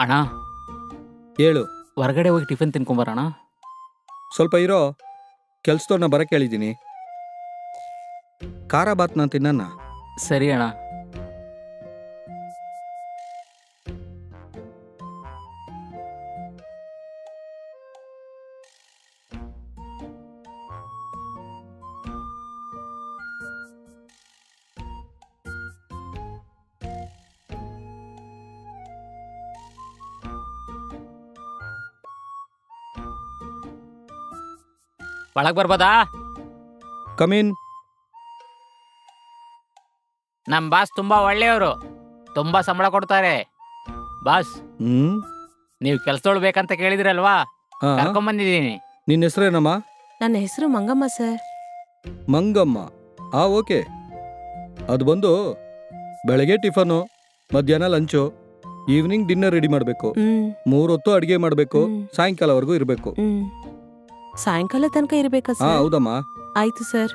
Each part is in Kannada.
ಅಣ್ಣ. ಹೇಳು. ಹೊರಗಡೆ ಹೋಗಿ ಟಿಫಿನ್ ತಿನ್ಕೊಂಬರೋಣ. ಸ್ವಲ್ಪ ಇರೋ ಕೆಲ್ಸದವ್ರನ್ನ ಬರಕ್ಕೆ ಹೇಳಿದ್ದೀನಿ ಖಾರ ಬಾತ್ನ ತಿನ್ನಣ್ಣ. ಸರಿ ಅಣ್ಣ. ಒಳಗ್ ಬರ್ಬೋದಾ? ಕಮೀನ್ ನಮ್ ಬಾಸ್ ತುಂಬಾ ಒಳ್ಳೆಯವರು. ತುಂಬಾ ಸಂಬಳ ಕೊಡ್ತಾರೆ. ಬಾಸ್ ಹ್ಮ್? ನೀವು ಕೆಲ್ಸದೊಳು ಬೇಕಂತ ಕೇಳಿದ್ರಲ್ವಾ? ಹಾ. ಕರ್ಕೊಂಬಂದಿದ್ದೀನಿ. ನಿನ್ನ ಹೆಸರೇನಮ್ಮ? ನನ್ನ ಹೆಸರು ಮಂಗಮ್ಮ ಸರ್. ಮಂಗಮ್ಮ. ಆ ಓಕೆ. ಅದು ಬಂದು ಬೆಳಗ್ಗೆ ಟಿಫನು ಮಧ್ಯಾಹ್ನ ಲಂಚು ಈವ್ನಿಂಗ್ ಡಿನ್ನರ್ ರೆಡಿ ಮಾಡಬೇಕು. ಹ್ಮ್. ಮೂರೊತ್ತು ಅಡುಗೆ ಮಾಡಬೇಕು. ಹ್ಮ್, ಸಾಯಂಕಾಲವರೆಗೂ ಇರಬೇಕು. ಹ್ಮ್. ಸಾಯಂಕಾಲ ತನಕ ಇರಬೇಕಾ ಹಾ ಸರ್? ಹೌದಮ್ಮ. ಆಯ್ತು ಸರ್.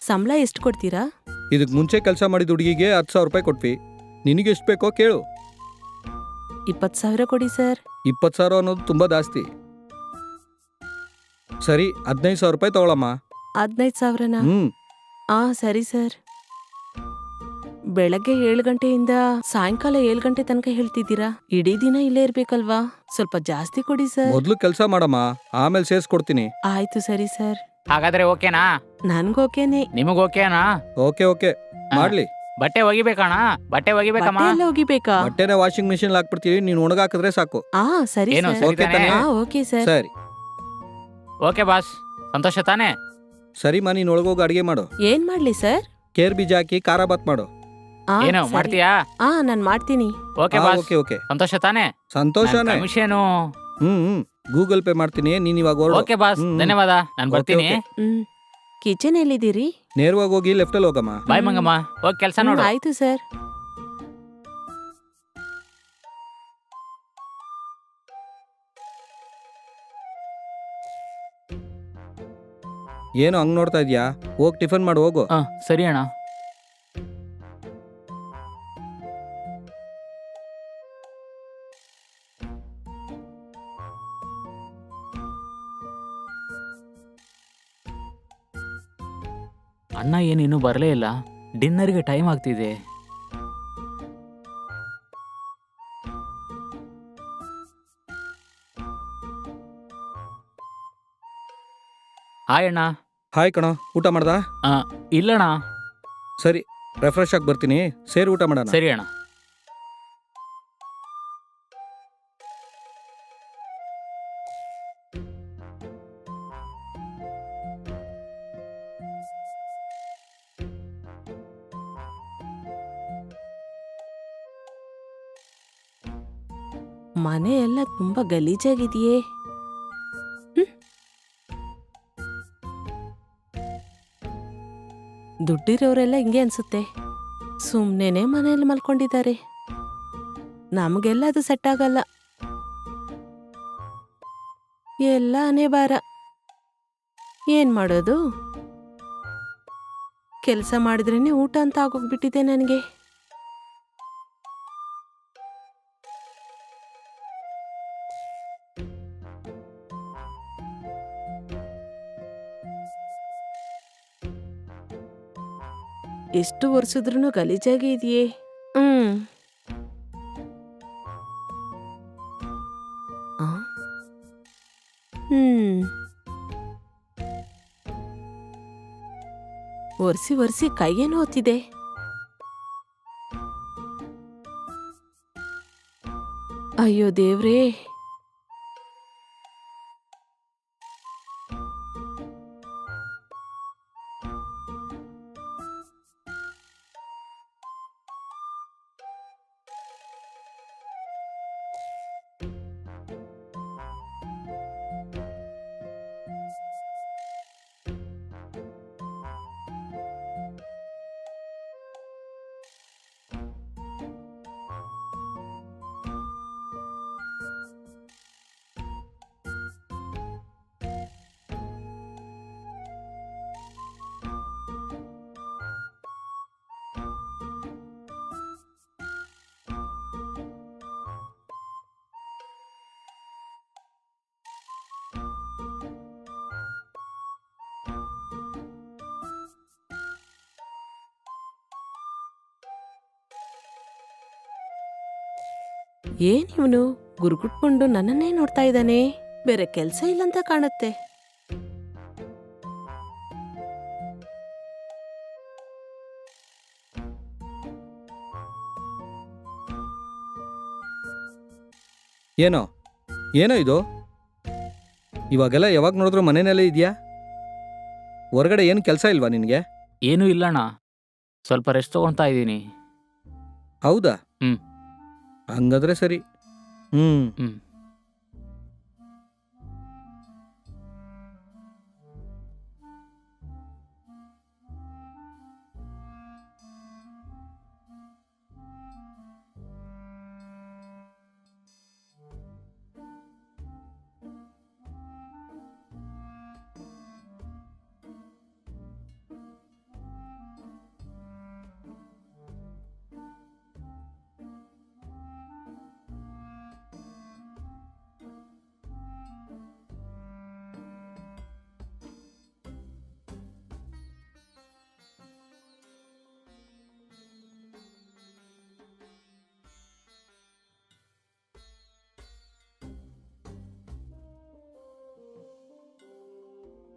ಸಂಬಳ ಎಷ್ಟು ಕೊಡ್ತೀರಾ? ಇದಕ್ಕೆ ಮುಂಚೆ ಕೆಲಸ ಮಾಡಿದ ಹುಡುಗಿಗೆ ಹತ್ತು ಸಾವಿರ ರೂಪಾಯಿ ಕೊಟ್ವಿ. ನಿನಗೆ ಎಷ್ಟು ಬೇಕೋ ಕೇಳು. ಇಪ್ಪತ್ತು ಸಾವಿರ ಕೊಡಿ ಸರ್. ಇಪ್ಪತ್ತು ಸಾವಿರ ಅನ್ನೋದು ತುಂಬ ಜಾಸ್ತಿ. ಸರಿ ಹದಿನೈದು ಸಾವಿರ ರೂಪಾಯಿ ತಗೊಳಮ್ಮ. ಹದಿನೈದು ಸಾವಿರನಾ? ಹ್ಮ್. ಆ ಸರಿ ಸರ್. ಬೆಳಗ್ಗೆ ಏಳು ಗಂಟೆಯಿಂದ ಸಾಯಂಕಾಲ ಏಳು ಗಂಟೆ ತನಕ ಹೇಳ್ತಿದ್ದೀರಾ? ಇಡೀ ದಿನ ಇಲ್ಲೇ ಇರ್ಬೇಕಲ್ವಾ? ಸ್ವಲ್ಪ ಜಾಸ್ತಿ ಕೊಡಿ ಸರ್. ಮೊದ್ಲು ಕೆಲಸ ಮಾಡಮ್ಮ ಆಮೇಲೆ ಸೇರ್ಸ್ಕೊಡ್ತೀನಿ. ಆಯ್ತು ಸರಿ ಸರ್. ಹಾಗಾದ್ರೆ ಓಕೆನಾ? ನನ್ಗೋಕೆನೆ ನಿಮಗ್ ಓಕೆನಾ? Okay okay. ಮಾಡ್ಲಿ. ಬಟ್ಟೆ ಒಗಿಬೇಕಣ್ಣ? ಬಟ್ಟೆ ಒಗಿಬೇಕಮ್ಮ? ಬಟ್ಟೆ ಎಲ್ಲ ಒಗಿಬೇಕಾ? ಬಟ್ಟೆನ ವಾಷಿಂಗ್ ಮಿಷಿನ್ ಹಾಕ್ಬಿಡ್ತೀವಿ ನೀನ್ ಒಣಗಾಕಿದ್ರೆ ಸಾಕು. ಆ ಸರಿ ಏನು ಸರ್. ಸರಿ ಓಕೆ ತಾನೇ? ತಾನೇ? ಆ ಓಕೆ ಸರ್. ಸರಿ. Okay boss. ಸಂತೋಷ ತಾನೇ? ಸರಿಮಾ ನೀನು ಒಳಗೋಗಿ ಅಡಿಗೆ ಮಾಡು. ಏನ್ ಮಾಡ್ಲಿ ಸರ್? ಕೇರ್ ಬೀಜ ಹಾಕಿ ಖಾರ ಬಾತ್ ಮಾಡು. ಆ, ಏನು ಸರಿ. ಮಾಡ್ತೀಯಾ? ಆ ನಾನ್ ಮಾಡ್ತೀನಿ. Okay boss. Okay okay. ಸಂತೋಷ ತಾನೇ? ಸಂತೋಷನೇ. ಕಮಿಷನು. ಹ್ಮ್ ಹ್ಮ್. ಗೂಗಲ್ ಪೇ ಮಾಡ್ತೀನಿ ನೀನ್ ಇವಾಗ ಹೊರಡು. Okay boss. ಹ್ಮ್. ಧನ್ಯವಾದ. ನಾನು ಓಕೆ, ಬರ್ತೀನಿ. ಓಕೆ. ಹ್ಮ್. ಕಿಚನ್ ಎಲ್ಲಿದ್ದೀರಿ? ನೇರವಾಗಿ ಹೋಗಿ ಲೆಫ್ಟ್ ಅಲ್ಲಿ ಹೋಗಮ್ಮ. ಬಾಯ್ ಮಂಗಮ್ಮ. ಹೋಗಿ ಕೆಲಸ ಹ್ಮ್, ನೋಡು. ಆಯ್ತು ಸರ್. ಏನು ಹಂಗ್ ನೋಡ್ತಾ ಇದ್ಯಾ? ಹೋಗಿ ಟಿಫನ್ ಮಾಡಿ ಹೋಗು. ಹಾ ಸರಿ ಅಣ್ಣ. ಅಣ್ಣ ಏನು ಇನ್ನೂ ಬರಲೇ ಇಲ್ಲ. ಡಿನ್ನರ್ಗೆ ಟೈಮ್ ಆಗ್ತಿದೆ. ಹಾಯ್ ಅಣ್ಣ. ಹಾಯ್ ಕಣ ಊಟ ಮಾಡ್ದ? ಇಲ್ಲಣ್ಣ. ಸರಿ ರೆಫ್ರೆಶ್ ಆಗಿ ಬರ್ತೀನಿ. ಸೇರಿ ಊಟ ಮಾಡೋಣ. ಸರಿ ಅಣ್ಣ. ಮನೆ ಎಲ್ಲ ತುಂಬಾ ಗಲೀಜಾಗಿದೆಯೇ? ದುಡ್ಡಿರೋರೆಲ್ಲ ಹಿಂಗೆ ಅನ್ಸುತ್ತೆ. ಸುಮ್ಮನೆ ಮನೆಯಲ್ಲಿ ಮಲ್ಕೊಂಡಿದ್ದಾರೆ. ನಮಗೆಲ್ಲ ಅದು ಸೆಟ್ ಆಗಲ್ಲ. ಎಲ್ಲ ಅನೇ ಬಾರ ಏನ್ ಮಾಡೋದು? ಕೆಲಸ ಮಾಡಿದ್ರೇನೆ ಊಟ ಅಂತ ಆಗೋಗ್ಬಿಟ್ಟಿದೆ ನನಗೆ. ಎಷ್ಟು ಒರೆಸಿದ್ರು ಗಲೀಜಾಗಿ ಇದೆಯೇ? ಹ್ಮ್? ಹ್ಮ್. ಒರೆಸಿ ಒರೆಸಿ ಕೈಯೇನು ಹೊತ್ತಿದೆ? ಅಯ್ಯೋ ದೇವ್ರೇ. ಏನ್ ಇವನು? ಗುರುಗುಟ್ಕೊಂಡು ನನ್ನನ್ನೇ ನೋಡ್ತಾ ಇದ್ದಾನೆ. ಬೇರೆ ಕೆಲ್ಸ ಇಲ್ಲಂತ ಕಾಣುತ್ತೆ. ಏನೋ? ಏನೋ ಇದು? ಇವಾಗೆಲ್ಲ ಯಾವಾಗ ನೋಡಿದ್ರು ಮನೆಯಲ್ಲೇ ಇದೆಯಾ? ಹೊರಗಡೆ ಏನು ಕೆಲಸ ಇಲ್ವಾ ನಿನಗೆ? ಏನೂ ಇಲ್ಲಣ್ಣ. ಸ್ವಲ್ಪ ರೆಸ್ಟ್ ತಗೊಳ್ತಾ ಇದ್ದೀನಿ. ಹೌದಾ. ಹಂಗಾದ್ರೆ ಸರಿ ಹ್ಞೂ ಹ್ಞೂ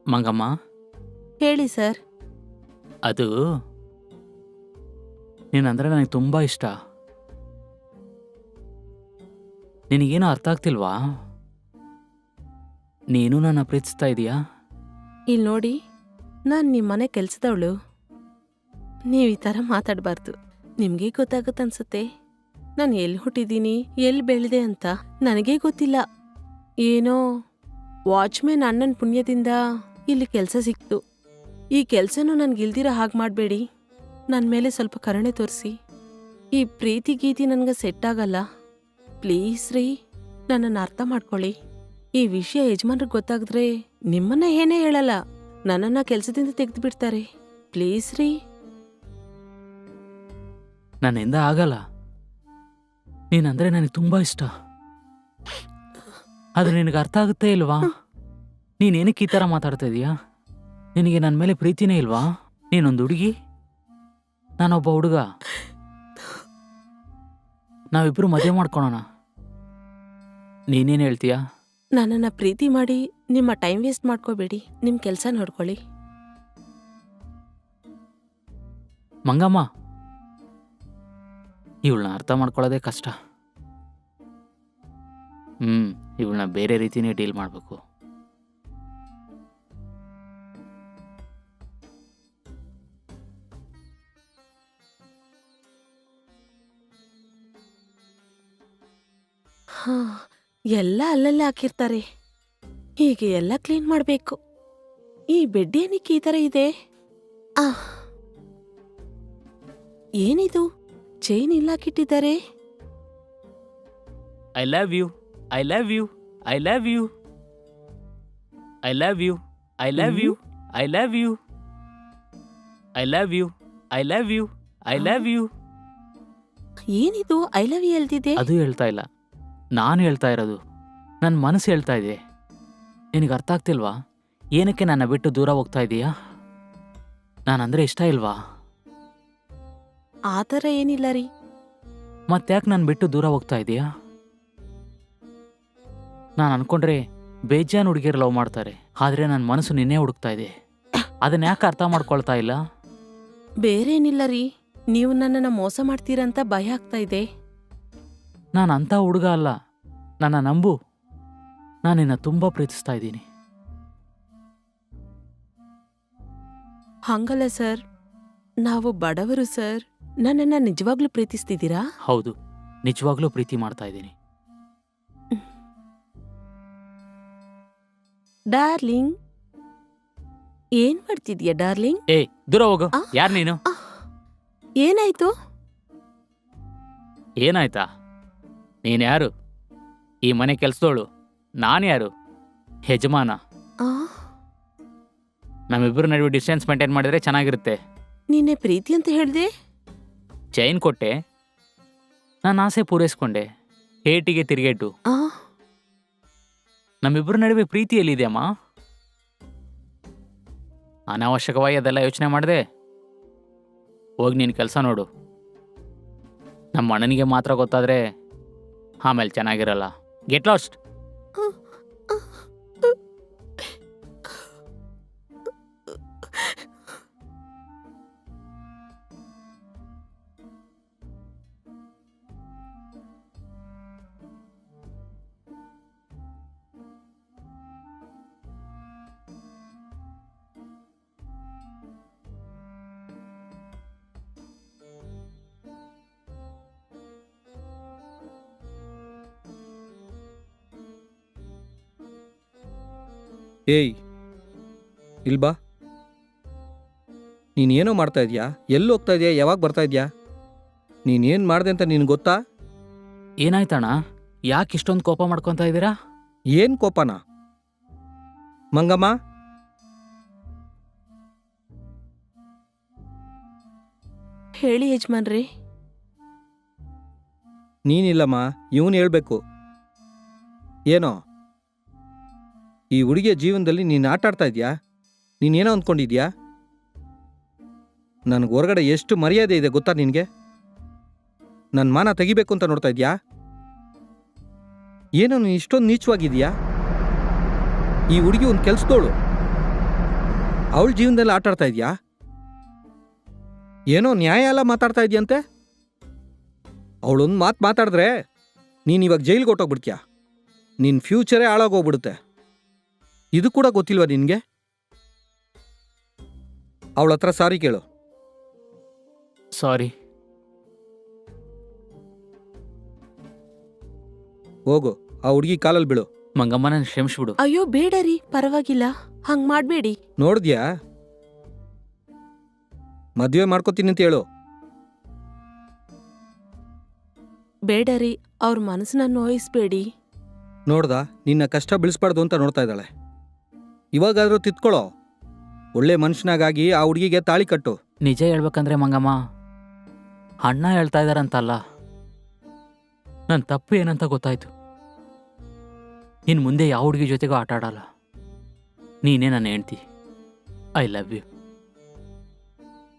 ಮಂಗಮ್ಮ? ಹೇಳಿ ಸರ್. ಅದು ನೀನಂದ್ರೆ ನನಗೆ ತುಂಬ ಇಷ್ಟ. ನಿನಗೇನು ಅರ್ಥ ಆಗ್ತಿಲ್ವಾ? ನೀನು ನನ್ನ ಪ್ರೀತಿಸ್ತಾ ಇದೀಯಾ? ಇಲ್ಲಿ ನೋಡಿ ನಾನು ನಿಮ್ಮ ಮನೆ ಕೆಲಸದವಳು. ನೀವು ಈ ಥರ ಮಾತಾಡಬಾರ್ದು. ಗೊತ್ತಾಗುತ್ತೆ ಅನ್ಸುತ್ತೆ. ನಾನು ಎಲ್ಲಿ ಹುಟ್ಟಿದ್ದೀನಿ ಎಲ್ಲಿ ಬೆಳೆದೆ ಅಂತ ನನಗೇ ಗೊತ್ತಿಲ್ಲ. ಏನೋ ವಾಚ್ಮ್ಯಾನ್ ಅಣ್ಣನ ಪುಣ್ಯದಿಂದ ಇಲ್ಲಿ ಕೆಲಸ ಸಿಕ್ತು. ಈ ಕೆಲಸನೂ ನನ್ಗಿಲ್ದಿರ ಹಾಗೆ ಮಾಡಬೇಡಿ. ನನ್ನ ಮೇಲೆ ಸ್ವಲ್ಪ ಕರುಣೆ ತೋರಿಸಿ. ಈ ಪ್ರೀತಿ ಗೀತಿ ನನಗೆ ಸೆಟ್ ಆಗಲ್ಲ. ಪ್ಲೀಸ್ ರೀ, ನನ್ನನ್ನು ಅರ್ಥ ಮಾಡ್ಕೊಳ್ಳಿ. ಈ ವಿಷಯ ಯಜಮಾನ್ರಿಗೆ ಗೊತ್ತಾಗಿದ್ರೆ ನಿಮ್ಮನ್ನ ಏನೇ ಹೇಳಲ್ಲ. ನನ್ನನ್ನ ಕೆಲಸದಿಂದ ತೆಗೆದು ಬಿಡ್ತಾರೆ ಪ್ಲೀಸ್ ರೀ. ನನ್ನಿಂದ ಆಗಲ್ಲ. ನೀನಂದ್ರೆ ನನಗೆ ತುಂಬ ಇಷ್ಟ. ಅದು ನಿನಗೆ ಅರ್ಥ ಆಗುತ್ತೆ ಇಲ್ವಾ? ನೀನೇನಕ್ಕೆ ಈ ಥರ ಮಾತಾಡ್ತಾ ಇದೀಯಾ? ನಿನಗೆ ನನ್ನ ಮೇಲೆ ಪ್ರೀತಿನೇ ಇಲ್ವಾ? ನೀನೊಂದು ಹುಡುಗಿ? ನಾನೊಬ್ಬ ಹುಡುಗ. ನಾವಿಬ್ಬರು ಮದುವೆ ಮಾಡ್ಕೊಳೋಣ. ನೀನೇನು ಹೇಳ್ತೀಯಾ? ನನ್ನನ್ನ ಪ್ರೀತಿ ಮಾಡಿ ನಿಮ್ಮ ಟೈಮ್ ವೇಸ್ಟ್ ಮಾಡ್ಕೋಬೇಡಿ. ನಿಮ್ಮ ಕೆಲಸ ನೋಡ್ಕೊಳ್ಳಿ. ಮಂಗಮ್ಮ. ಇವಳನ್ನ ಅರ್ಥ ಮಾಡ್ಕೊಳ್ಳೋದೇ ಕಷ್ಟ. ಹ್ಮ್ ಇವಳನ್ನ ಬೇರೆ ರೀತಿನೇ ಡೀಲ್ ಮಾಡಬೇಕು. ಹಾ ಎಲ್ಲ ಅಲ್ಲಲ್ಲೇ ಹಾಕಿರ್ತಾರೆ ಹೀಗೆ ಎಲ್ಲ ಕ್ಲೀನ್ ಮಾಡಬೇಕು ಈ ಬೆಡ್ ಏನಕ್ಕೆ ಈ ಥರ ಇದೆ ಆ ಏನಿದು ಚೈನ್ ಇಲ್ಲ ಹಾಕಿಟ್ಟಿದ್ದಾರೆ I love you I love you I love you I love you I love you I love you I love you I love you I love you ಏನಿದು ಐ ಲವ್ ಯು ಎಲ್ದಿದೆ ಅದು ಹೇಳ್ತಾ ಇಲ್ಲ ನಾನು ಹೇಳ್ತಾ ಇರೋದು ನನ್ನ ಮನಸ್ಸು ಹೇಳ್ತಾ ಇದೆ. ನಿನಗೆ ಅರ್ಥ ಆಗ್ತಿಲ್ವಾ? ಏನಕ್ಕೆ ನನ್ನ ಬಿಟ್ಟು ದೂರ ಹೋಗ್ತಾ ಇದೀಯಾ? ನಾನಂದ್ರೆ ಇಷ್ಟ ಇಲ್ವಾ? ಆ ಥರ ಏನಿಲ್ಲ ರೀ. ಮತ್ತ್ಯಾಕೆ ನಾನು ಬಿಟ್ಟು ದೂರ ಹೋಗ್ತಾ ಇದೀಯಾ? ನಾನು ಅನ್ಕೊಂಡ್ರೆ ಬೇಜಾನ್ ಹುಡುಗಿಯರು ಲವ್ ಮಾಡ್ತಾರೆ ಆದರೆ ನನ್ನ ಮನಸ್ಸು ನಿನ್ನೆ ಹುಡುಕ್ತಾ ಇದೆ. ಅದನ್ನ ಯಾಕೆ ಅರ್ಥ ಮಾಡ್ಕೊಳ್ತಾ ಇಲ್ಲ? ಬೇರೆ ಏನಿಲ್ಲ ರೀ. ನೀವು ನನ್ನನ್ನು ಮೋಸ ಮಾಡ್ತೀರಂತ ಭಯ ಆಗ್ತಾ ಇದೆ. ನಾನು ಅಂಥ ಹುಡುಗ ಅಲ್ಲ. ನನ್ನ ನಂಬು. ನಾನು ನಿನ್ನ ತುಂಬ ಪ್ರೀತಿಸ್ತಾ ಇದ್ದೀನಿ. ಹಂಗಲ್ಲ ಸರ್. ನಾವು ಬಡವರು ಸರ್. ನನ್ನನ್ನ ನಿಜವಾಗ್ಲೂ ಪ್ರೀತಿಸ್ತಿದ್ದೀರಾ? ಹೌದು. ನಿಜವಾಗ್ಲೂ ಪ್ರೀತಿ ಮಾಡ್ತಾ ಇದ್ದೀನಿ. ಡಾರ್ಲಿಂಗ್. ಏನ್ ಮಾಡ್ತಿದ್ಯಾ ಡಾರ್ಲಿಂಗ್? ಏ ದೂರ ಹೋಗು. ಆ? ಯಾರು ನೀನು? ಏನಾಯ್ತು? ಏನಾಯ್ತಾ? ನೀನು ಯಾರು? ಈ ಮನೆ ಕೆಲ್ಸದೋಳು ನಾನು ಯಾರು? ಯಜಮಾನ. ನಮ್ಮಿಬ್ಬರ ನಡುವೆ ಡಿಸ್ಟೆನ್ಸ್ ಮೇಂಟೈನ್ ಮಾಡಿದ್ರೆ ಚೆನ್ನಾಗಿರುತ್ತೆ. ನಿನ್ನೆ ಪ್ರೀತಿ ಅಂತ ಹೇಳಿದೆ? ಚೈನ್ ಕೊಟ್ಟೆ. ನಾನು ಆಸೆ ಪೂರೈಸ್ಕೊಂಡೆ. ಏಟಿಗೆ ತಿರುಗೇಟು. ನಮ್ಮಿಬ್ಬರ ನಡುವೆ ಪ್ರೀತಿ ಎಲ್ಲಿದೆಯಮ್ಮ ಅನಾವಶ್ಯಕವಾಗಿ ಅದೆಲ್ಲ ಯೋಚನೆ ಮಾಡಿದೆ. ಹೋಗಿ ನೀನು ಕೆಲಸ ನೋಡು. ನಮ್ಮ ಅಣ್ಣನಿಗೆ ಮಾತ್ರ ಗೊತ್ತಾದರೆ ಆಮೇಲೆ ಚೆನ್ನಾಗಿರಲ್ಲ. ಗೆಟ್ ಲಾಸ್ಟ್ ಏಯ್ ಇಲ್ಬಾ? ನೀನೇನೋ ಮಾಡ್ತಾ ಇದೀಯಾ? ಎಲ್ಲಿ ಹೋಗ್ತಾ ಇದೆಯಾ? ಯಾವಾಗ ಬರ್ತಾ ಇದೆಯಾ? ನೀನೇನು ಮಾಡಿದೆ ಅಂತ ನಿನ್ಗೆ ಗೊತ್ತಾ? ಏನಾಯ್ತಣ್ಣ? ಯಾಕೆ ಇಷ್ಟೊಂದು ಕೋಪ ಮಾಡ್ಕೊತಾ ಇದ್ದೀರಾ? ಏನು ಕೋಪನ? ಮಂಗಮ್ಮ? ಹೇಳಿ ಯಜಮಾನ್ರಿ. ನೀನಿಲ್ಲಮ್ಮ ಇವನು ಹೇಳ್ಬೇಕು. ಏನೋ? ಈ ಹುಡುಗಿಯ ಜೀವನದಲ್ಲಿ ನೀನು ಆಟಾಡ್ತಾ ಇದೆಯಾ? ನೀನೇನೋ ಅಂದ್ಕೊಂಡಿದ್ಯಾ ನನಗೆ ಹೊರಗಡೆ ಎಷ್ಟು ಮರ್ಯಾದೆ ಇದೆ ಗೊತ್ತಾ ನಿನಗೆ? ನನ್ನ ಮಾನ ತೆಗಿಬೇಕು ಅಂತ ನೋಡ್ತಾ ಇದೆಯಾ? ಏನೋ ನೀನು ಇಷ್ಟೊಂದು ನೀಚವಾಗಿದೆಯಾ? ಈ ಹುಡುಗಿ ಒಂದು ಕೆಲಸದೋಳು ಅವಳ ಜೀವನದಲ್ಲಿ ಆಟಾಡ್ತಾ ಇದೆಯಾ? ಏನೋ ನ್ಯಾಯ ಎಲ್ಲ ಮಾತಾಡ್ತಾ ಇದೆಯಂತೆ? ಅವಳೊಂದು ಮಾತು ಮಾತಾಡಿದ್ರೆ ನೀನು ಇವಾಗ ಜೈಲಿಗೆ ಹೊಟ್ಟೋಗ್ಬಿಡ್ತೀಯ ನಿನ್ನ ಫ್ಯೂಚರೇ ಹಾಳಾಗೋಗ್ಬಿಡುತ್ತೆ ಇದು ಕೂಡ ಗೊತ್ತಿಲ್ವಾ ನಿನಗೆ? ಅವಳ ಹತ್ರ ಸಾರಿ ಕೇಳು. ಸಾರಿ. ಹೋಗು ಆ ಹುಡುಗಿ ಕಾಲಲ್ಲಿ ಬೀಳು. ಮಂಗಮ್ಮನ ಕ್ಷಮಿಸ್ಬಿಡು. ಅಯ್ಯೋ ಬೇಡ ರೀ ಪರವಾಗಿಲ್ಲ. ಹಂಗ್ ಮಾಡ್ಬೇಡಿ. ನೋಡಿದ್ಯಾ? ಮದುವೆ ಮಾಡ್ಕೋತೀನಿ ಅಂತ ಹೇಳು. ಬೇಡ ರೀ ಅವ್ರ ಮನಸ್ಸನ್ನ ನೋಯಿಸ್ಬೇಡಿ. ನೋಡ್ದ ನಿನ್ನ ಕಷ್ಟ ಬೀಳಿಸ್ಬಾರ್ದು ಅಂತ ನೋಡ್ತಾ ಇದ್ದಾಳೆ. ಇವಾಗಾದ್ರೂ ತಿತ್ಕೊಳ್ಳೋ ಒಳ್ಳೆ ಮನುಷ್ಯನಾಗಾಗಿ ಆ ಹುಡುಗಿಗೆ ತಾಳಿ ಕಟ್ಟು. ನಿಜ ಹೇಳ್ಬೇಕಂದ್ರೆ ಮಂಗಮ್ಮ, ಅಣ್ಣ ಹೇಳ್ತಾ ಇದಾರಂತಲ್ಲ ನನ್ನ ತಪ್ಪು ಏನಂತ ಗೊತ್ತಾಯ್ತು. ಇನ್ನು ಮುಂದೆ ಯಾವ ಹುಡುಗಿ ಜೊತೆಗೂ ಆಟ ಆಡಲ್ಲ. ನೀನೇ ನನ್ನ ಹೆಂಡ್ತಿ. I love you.